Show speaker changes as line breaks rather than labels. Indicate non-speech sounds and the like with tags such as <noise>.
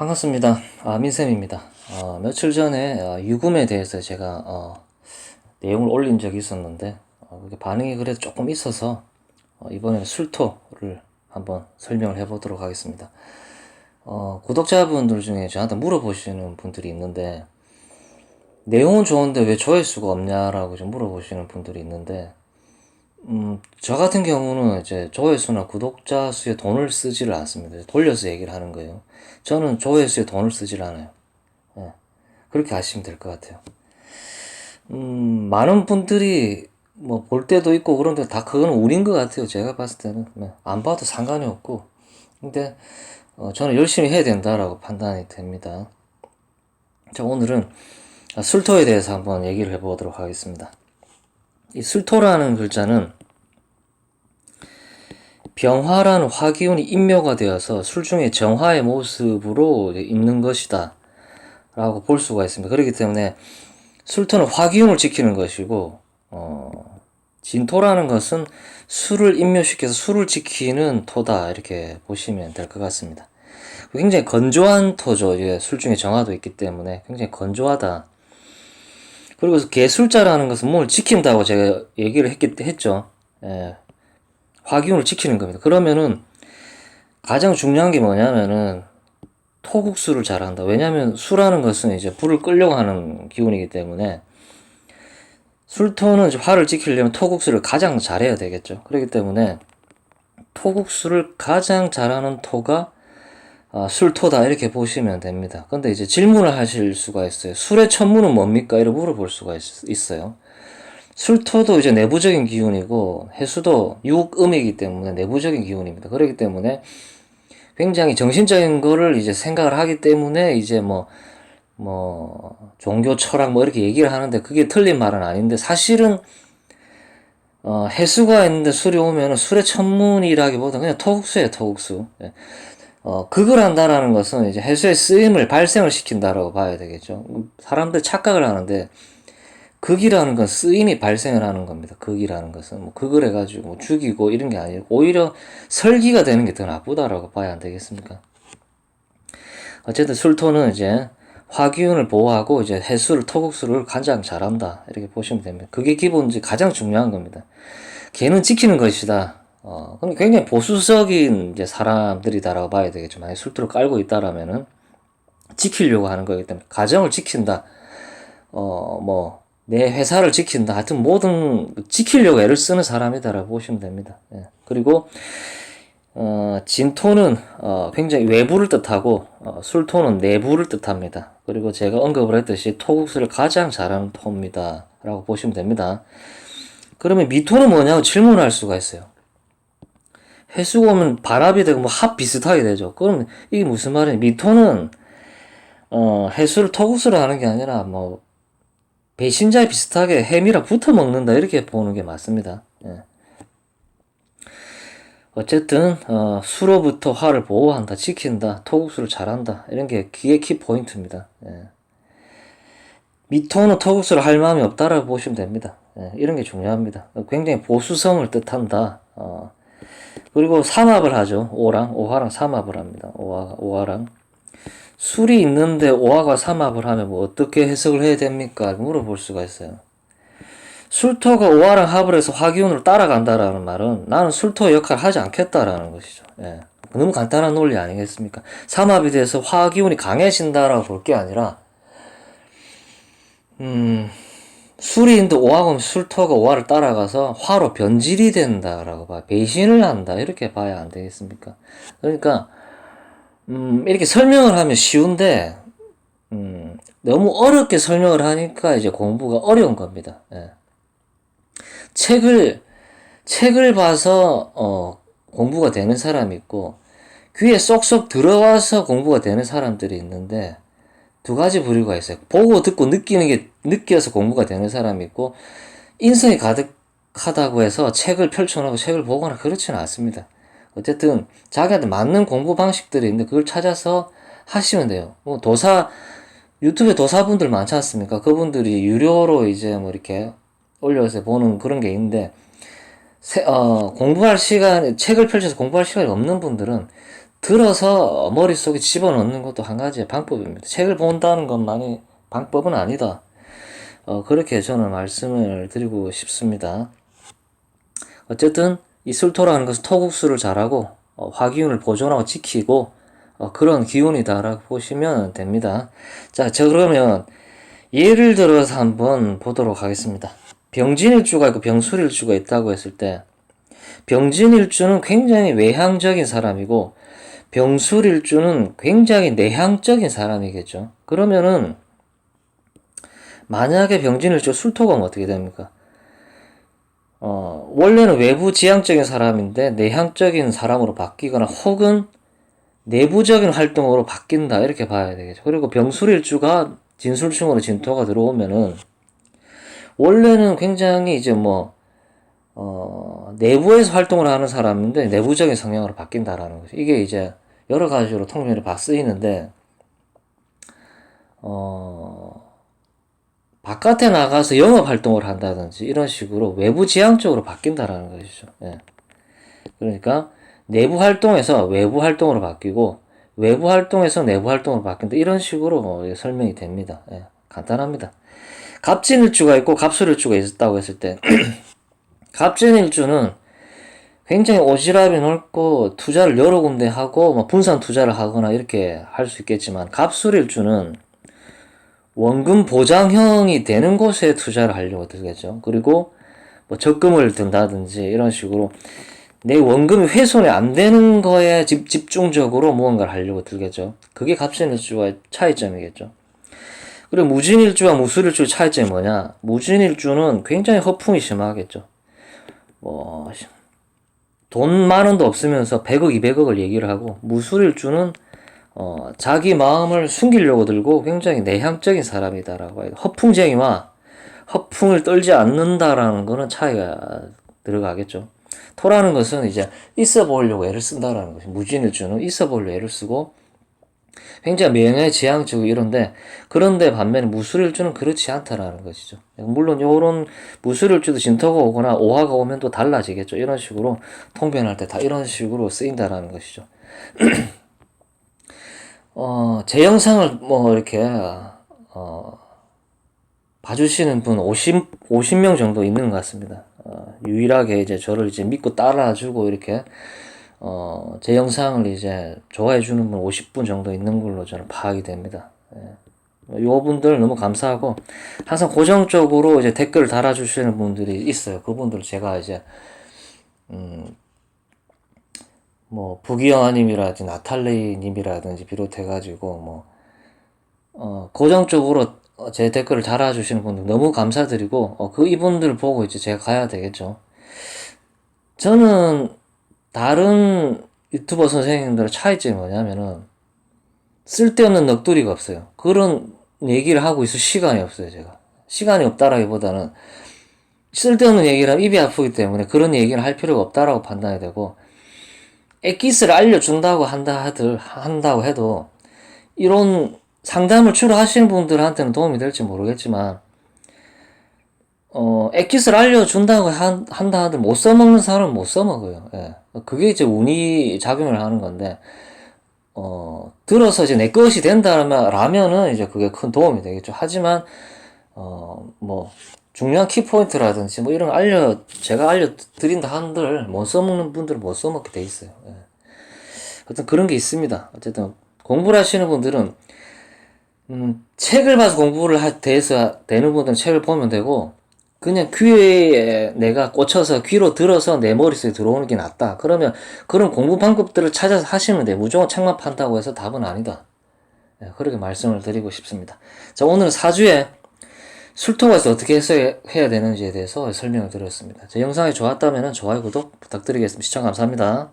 반갑습니다. 아, 민쌤입니다. 어, 며칠 전에 어, 유금에 대해서 제가 어, 내용을 올린 적이 있었는데 어, 반응이 그래도 조금 있어서 어, 이번에는 술토를 한번 설명을 해보도록 하겠습니다. 어, 구독자분들 중에 저한테 물어보시는 분들이 있는데 내용은 좋은데 왜 조회수가 없냐라고 좀 물어보시는 분들이 있는데 음, 저 같은 경우는 이제 조회수나 구독자 수에 돈을 쓰지를 않습니다. 돌려서 얘기를 하는 거예요. 저는 조회수에 돈을 쓰질 않아요. 예. 그렇게 아시면 될 것 같아요. 음, 많은 분들이 뭐 볼 때도 있고 그런데 다 그건 운인 것 같아요. 제가 봤을 때는. 네. 안 봐도 상관이 없고. 근데, 어, 저는 열심히 해야 된다라고 판단이 됩니다. 자, 오늘은 술토에 대해서 한번 얘기를 해보도록 하겠습니다. 이 술토라는 글자는 병화라는 화기운이 인묘가 되어서 술 중에 정화의 모습으로 있는 것이다. 라고 볼 수가 있습니다. 그렇기 때문에 술토는 화기운을 지키는 것이고, 어, 진토라는 것은 술을 인묘시켜서 술을 지키는 토다. 이렇게 보시면 될 것 같습니다. 굉장히 건조한 토죠. 예, 술 중에 정화도 있기 때문에 굉장히 건조하다. 그리고 개술자라는 것은 뭘 지킨다고 제가 얘기를 했기, 했죠. 예, 화기운을 지키는 겁니다. 그러면은 가장 중요한 게 뭐냐면은 토국수를 잘한다. 왜냐하면 수라는 것은 이제 불을 끌려고 하는 기운이기 때문에 술토는 화를 지키려면 토국수를 가장 잘해야 되겠죠. 그렇기 때문에 토국수를 가장 잘하는 토가 아, 술토다 이렇게 보시면 됩니다. 근데 이제 질문을 하실 수가 있어요. 술의 천문은 뭡니까? 이렇게 물어볼 수가 있, 어요 술토도 이제 내부적인 기운이고 해수도 육음이기 때문에 내부적인 기운입니다. 그렇기 때문에 굉장히 정신적인 거를 이제 생각을 하기 때문에 이제 뭐, 뭐, 종교 철학 뭐 이렇게 얘기를 하는데 그게 틀린 말은 아닌데 사실은 어, 해수가 있는데 술이 오면은 술의 천문이라기보다 그냥 토국수예요, 토국수. 예. 어, 극을 한다라는 것은 이제 해수의 쓰임을 발생을 시킨다라고 봐야 되겠죠. 사람들 착각을 하는데 극이라는 건 쓰임이 발생을 하는 겁니다. 극이라는 것은 뭐 극을 해가지고 뭐 죽이고 이런 게 아니고 오히려 설기가 되는 게 더 나쁘다라고 봐야 안 되겠습니까? 어쨌든 술토는 이제 화기운을 보호하고 이제 해수를 토국수를 가장 잘한다 이렇게 보시면 됩니다. 그게 기본지 가장 중요한 겁니다. 걔는 지키는 것이다. 어, 그럼 굉장히 보수적인 이제 사람들이다라고 봐야 되겠죠. 만약 술토를 깔고 있다라면은 지키려고 하는 거기 때문에 가정을 지킨다. 어, 뭐, 내 회사를 지킨다. 하여튼 모든 지키려고 애를 쓰는 사람이다라고 보시면 됩니다. 예. 그리고 어, 진토는 어, 굉장히 외부를 뜻하고 어, 술토는 내부를 뜻합니다. 그리고 제가 언급을 했듯이 토국수를 가장 잘하는 토입니다. 라고 보시면 됩니다. 그러면 미토는 뭐냐고 질문할 수가 있어요. 해수가 오면 발압이 되고 뭐 합 비슷하게 되죠. 그럼 이게 무슨 말이냐? 미토는 어, 해수를 토국수로 하는 게 아니라 뭐 배신자에 비슷하게 해미랑 붙어 먹는다 이렇게 보는 게 맞습니다. 예. 어쨌든 어, 수로부터 화를 보호한다, 지킨다, 토국수를 잘한다 이런 게 기의 키 포인트입니다. 예. 미토는 토국수를 할 마음이 없다라고 보시면 됩니다. 예, 이런 게 중요합니다. 굉장히 보수성을 뜻한다. 어, 그리고 삼합을 하죠. 오랑 오화랑 삼합을 합니다. 오화 오화랑 술이 있는데 오화가 삼합을 하면 뭐 어떻게 해석을 해야 됩니까? 물어볼 수가 있어요. 술토가 오화랑 합을 해서 화기운으로 따라간다라는 말은 나는 술토 역할을 하지 않겠다라는 것이죠. 예. 너무 간단한 논리 아니겠습니까? 삼합이 돼서 화기운이 강해진다라고 볼 게 아니라, 음, 술이 있는데 오화가 술토가 오화를 따라가서 화로 변질이 된다라고 봐. 배신을 한다. 이렇게 봐야 안 되겠습니까? 그러니까, 음, 이렇게 설명을 하면 쉬운데, 음, 너무 어렵게 설명을 하니까 이제 공부가 어려운 겁니다. 예. 책을, 책을 봐서, 어, 공부가 되는 사람이 있고, 귀에 쏙쏙 들어와서 공부가 되는 사람들이 있는데, 두 가지 부류가 있어요. 보고 듣고 느끼는 게, 느껴서 공부가 되는 사람이 있고, 인성이 가득하다고 해서 책을 펼쳐놓고 책을 보거나 그렇지는 않습니다. 어쨌든, 자기한테 맞는 공부 방식들이 있는데, 그걸 찾아서 하시면 돼요. 뭐, 도사, 유튜브에 도사분들 많지 않습니까? 그분들이 유료로 이제 뭐 이렇게 올려서 보는 그런 게 있는데 세, 어, 공부할 시간 책을 펼쳐서 공부할 시간이 없는 분들은 들어서 머릿속에 집어넣는 것도 한 가지의 방법입니다. 책을 본다는 것만이 방법은 아니다. 어, 그렇게 저는 말씀을 드리고 싶습니다. 어쨌든 이 술토라는 것은 토국수를 잘하고 어, 화기운을 보존하고 지키고 어, 그런 기운이다라고 보시면 됩니다. 자, 저 그러면 예를 들어서 한번 보도록 하겠습니다. 병진일주가 있고 병술일주가 있다고 했을 때 병진일주는 굉장히 외향적인 사람이고 병술일주는 굉장히 내향적인 사람이겠죠. 그러면은 만약에 병진일주 술토가 오면 어떻게 됩니까? 어, 원래는 외부 지향적인 사람인데 내향적인 사람으로 바뀌거나 혹은 내부적인 활동으로 바뀐다 이렇게 봐야 되겠죠. 그리고 병술일주가 진술충으로 진토가 들어오면은 원래는 굉장히 이제 뭐 어, 내부에서 활동을 하는 사람인데 내부적인 성향으로 바뀐다라는 거죠. 이게 이제 여러 가지로 통면에 봐 쓰이는데 어, 바깥에 나가서 영업 활동을 한다든지 이런 식으로 외부 지향적으로 바뀐다라는 것이죠. 예. 그러니까 내부 활동에서 외부 활동으로 바뀌고 외부 활동에서 내부 활동으로 바뀐다 이런 식으로 뭐 설명이 됩니다. 예. 간단합니다. 갑진일주가 있고 갑술일주가 있었다고 했을 때 <clears throat> 갑진일주는 굉장히 오지랖이 넓고 투자를 여러 군데 하고 뭐 분산 투자를 하거나 이렇게 할 수 있겠지만 갑술일주는 원금 보장형이 되는 곳에 투자를 하려고 들겠죠. 그리고 뭐 적금을 든다든지 이런 식으로 내 원금이 훼손이 안 되는 거에 집, 집중적으로 무언가를 하려고 들겠죠. 그게 갑신일주와의 차이점이겠죠. 그리고 무진일주와 무술일주의 차이점이 뭐냐? 무진일주는 굉장히 허풍이 심하겠죠. 뭐, 돈 만 원도 없으면서 100억, 200억을 얘기를 하고, 무술일주는 어, 자기 마음을 숨기려고 들고 굉장히 내향적인 사람이다라고 해요. 허풍쟁이와 허풍을 떨지 않는다라는 거는 차이가 들어가겠죠. 토라는 것은 이제 있어 보려고 애를 쓴다라는 것이 무진일주는 있어 보려고 애를 쓰고 굉장히 명예 지향적이고 이런데 그런데 반면에 무술일주는 그렇지 않다라는 것이죠. 물론 요런 무술일주도 진토가 오거나 오화가 오면 또 달라지겠죠. 이런 식으로 통변할 때 다 이런 식으로 쓰인다라는 것이죠. <clears throat> 어, 제 영상을 뭐 이렇게 어, 봐주시는 분 50, 50명 정도 있는 것 같습니다. 어, 유일하게 이제 저를 이제 믿고 따라주고 이렇게 어, 제 영상을 이제 좋아해 주는 분 50분 정도 있는 걸로 저는 파악이 됩니다. 예. 요 분들 너무 감사하고 항상 고정적으로 이제 댓글 달아주시는 분들이 있어요. 그분들 제가 이제 음, 뭐 부기영아님이라든지 나탈리님이라든지 비롯해가지고 뭐 어, 고정적으로 제 댓글을 달아주시는 분들 너무 감사드리고 어, 그 이분들 보고 이제 제가 가야 되겠죠. 저는 다른 유튜버 선생님들의 차이점이 뭐냐면은 쓸데없는 넋두리가 없어요. 그런 얘기를 하고 있을 시간이 없어요, 제가. 시간이 없다라기보다는 쓸데없는 얘기를 하면 입이 아프기 때문에 그런 얘기를 할 필요가 없다라고 판단이 되고 엑기스를 알려준다고 한다 하들 한다고 해도 이런 상담을 주로 하시는 분들한테는 도움이 될지 모르겠지만 어 엑기스를 알려준다고 한, 한다 하들 못 써먹는 사람은 못 써먹어요. 예. 그게 이제 운이 작용을 하는 건데 어 들어서 이제 내 것이 된다면 라면은 이제 그게 큰 도움이 되겠죠. 하지만 어뭐 중요한 키포인트라든지 뭐 이런 거 알려 제가 알려드린다 한들 못 써먹는 분들은 못 써먹게 돼 있어요. 예. 어떤 그런 게 있습니다. 어쨌든 공부를 하시는 분들은 음, 책을 봐서 공부를 하, 돼서 되는 분들은 책을 보면 되고 그냥 귀에 내가 꽂혀서 귀로 들어서 내 머릿속에 들어오는 게 낫다. 그러면 그런 공부 방법들을 찾아서 하시면 돼. 무조건 책만 판다고 해서 답은 아니다. 예, 그렇게 말씀을 드리고 싶습니다. 자, 오늘은 사주에 술토가서 어떻게 해야 되는지에 대해서 설명을 드렸습니다. 제 영상이 좋았다면 좋아요, 구독 부탁드리겠습니다. 시청 감사합니다.